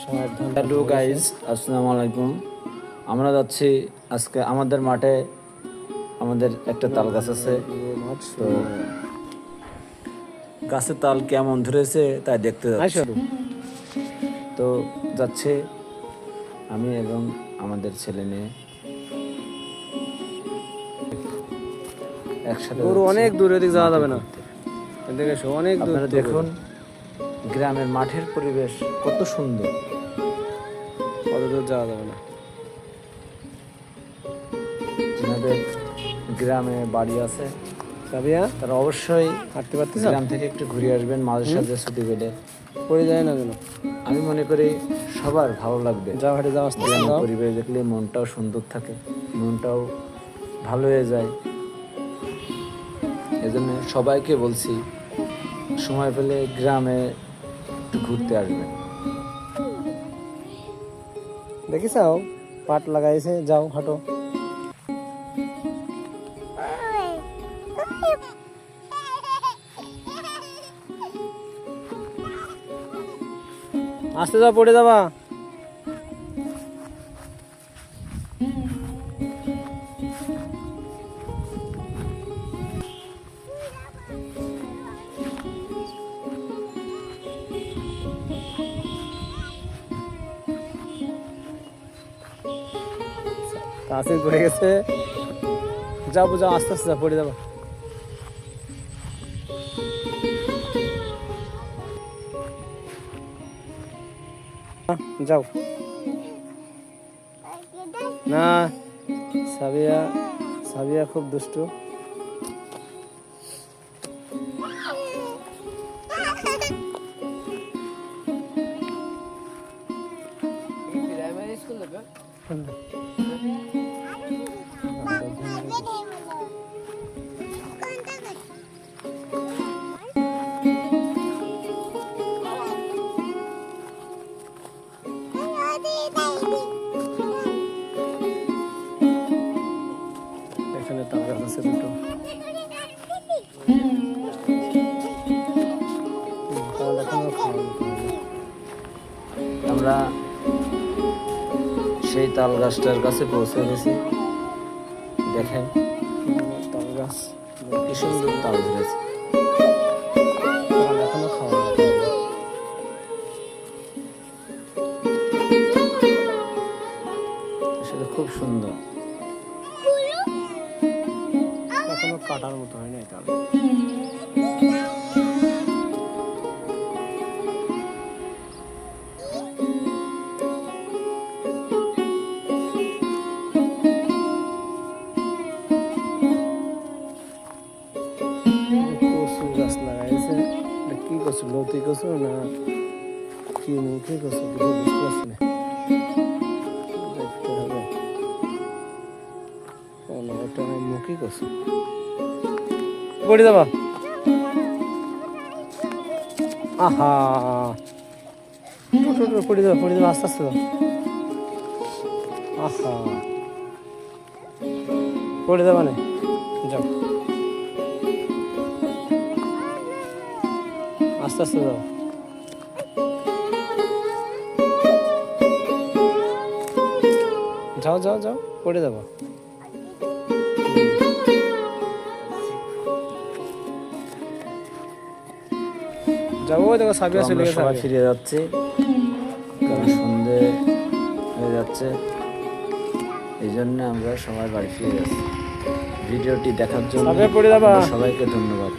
Hello guys আসসালামু আলাইকুম। আমরা যাচ্ছি আজকে আমাদের মাঠে। আমাদের একটা তাল গাছ আছে। তো গাছের তাল কেমন ধরেছে তাই দেখতে যাচ্ছি। তো যাচ্ছে আমি এবং আমাদের ছেলে মেয়ে। একসাথে অনেক দূরে দিক যাওয়া যাবে না। অনেক দূর দেখুন। গ্রামের মাঠের পরিবেশ কত সুন্দর। কত দূর যাওয়া যাবে না। গ্রামে বাড়ি আছে সাবিয়া তারা অবশ্যই হাঁটতে পারতেছ? গ্রাম থেকে একটু ঘুরে আসবেন মাঝে সাথে ছুটি পেলে। পড়ে যায় না যেন? আমি মনে করি সবার ভালো লাগবে। যাও হাঁটে যাওয়া আসতে আস্তে পরিবেশ দেখলে মনটাও সুন্দর থাকে মনটাও ভালো হয়ে যায়। এজন্য সবাইকে বলছি সময় পেলে গ্রামে একটু ঘুরতে আসবেন চাও পাট লাগাইছে যাও হাঁটো আস্তে যাও পড়ে যাবা। তাসির পড়ে গেছে। যাব যাও আস্তে আস্তে যাও পড়ে যাব। যাও। না সাবিয়া সাবিয়া খুব দুষ্টু। এখানে তাল গাছ আছে দুটো। আমরা সেই তাল গাছটার কাছে পৌঁছে গেছি দেখেন, তাল গাছ, কি সুন্দর তাল হয়নি। খুব সুন্দর কাটার মতো হয় না এটা। কি কচু, লতি কচু না কি মুখে কচু কিছু বুঝতে পারছি না। দেখতে হবে। ওটা মুখী কচু। পড়ে যাবা আহা। পড়ে যাবা পড়ে যাবা আস্তে আস্তে যাও আহা। পড়ে যাবা না যাও। আস্তে আস্তে যাও যাও যাও যাও পড়ে যাব যাব দেখো সাবিয়া চলে গেছে সবাই ফিরে যাচ্ছি। কারণ সন্ধে হয়ে যাচ্ছে। এই জন্য আমরা সবাই বাড়ি ফিরে যাচ্ছি। ভিডিওটি দেখার জন্য সবাইকে ধন্যবাদ।